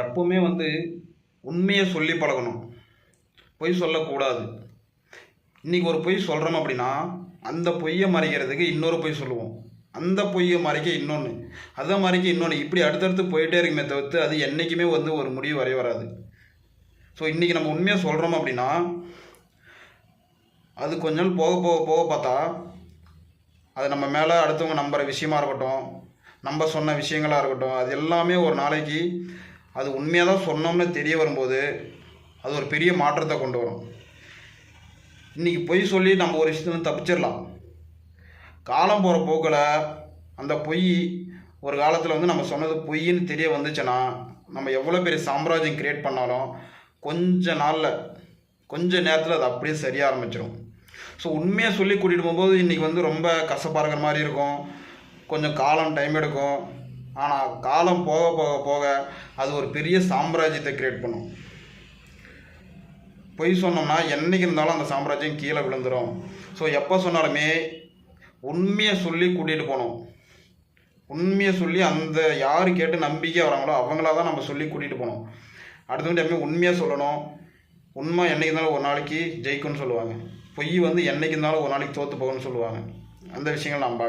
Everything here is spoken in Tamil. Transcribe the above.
எப்பவுமே வந்து உண்மையை சொல்லி பழகணும். பொய் சொல்லக்கூடாது. இன்றைக்கி ஒரு பொய் சொல்கிறோம் அப்படின்னா அந்த பொய்யை மறைக்கிறதுக்கு இன்னொரு பொய் சொல்லுவோம். அந்த பொய்யை மறைக்க இன்னொன்று அதை மறைக்க இன்னொன்று இப்படி அடுத்தடுத்து போயிட்டே இருக்குமே தவிர்த்து அது என்றைக்குமே வந்து ஒரு முடிவு வரைய வராது. ஸோ இன்றைக்கி நம்ம உண்மையாக சொல்கிறோம் அப்படின்னா அது கொஞ்ச நாள் போக போக போக பார்த்தா அது நம்ம மேலே அடுத்தவங்க நம்புகிற விஷயமா இருக்கட்டும் நம்ம சொன்ன விஷயங்களாக இருக்கட்டும் அது எல்லாமே ஒரு நாளைக்கு அது உண்மையாக தான் சொன்னோம்னு தெரிய வரும்போது அது ஒரு பெரிய மாற்றத்தை கொண்டு வரும். இன்றைக்கி பொய் சொல்லி நம்ம ஒரு விஷயத்துல தப்பிச்சிடலாம். காலம் போகிற போக்கில் அந்த பொய் ஒரு காலத்தில் வந்து நம்ம சொன்னது பொய்ன்னு தெரிய வந்துச்சுன்னா நம்ம எவ்வளோ பெரிய சாம்ராஜ்யம் கிரியேட் பண்ணாலும் கொஞ்ச நாளில் கொஞ்ச நேரத்தில் அது அப்படியே சரியாக ஆரம்பிச்சிடும் ஸோ உண்மையை சொல்லி கூட்டிகிட்டு போகும்போது இன்றைக்கி வந்து ரொம்ப கசப்பாக இருக்கிற மாதிரி இருக்கும். கொஞ்சம் காலம் டைம் எடுக்கும். ஆனால் காலம் போக போக போக அது ஒரு பெரிய சாம்ராஜ்யத்தை கிரியேட் பண்ணும். பொய் சொன்னோம்னா என்றைக்கு இருந்தாலும் அந்த சாம்ராஜ்யம் கீழே விழுந்துடும் ஸோ எப்போ சொன்னாலுமே உண்மையை சொல்லி கூட்டிகிட்டு போகணும். உண்மையை சொல்லி அந்த யார் கேட்டு நம்பிக்கை வராங்களோ அவங்கள தான் நம்ம சொல்லி கூட்டிகிட்டு போகணும். அடுத்தவங்க எப்பவுமே உண்மையாக சொல்லணும். உண்மை என்னைக்கு இருந்தாலும் ஒரு நாளைக்கு ஜெயிக்கும்னு சொல்லுவாங்க. பொய் வந்து என்றைக்கு இருந்தாலும் ஒரு நாளைக்கு தோற்று போகும்னு சொல்லுவாங்க. அந்த விஷயங்கள் நான்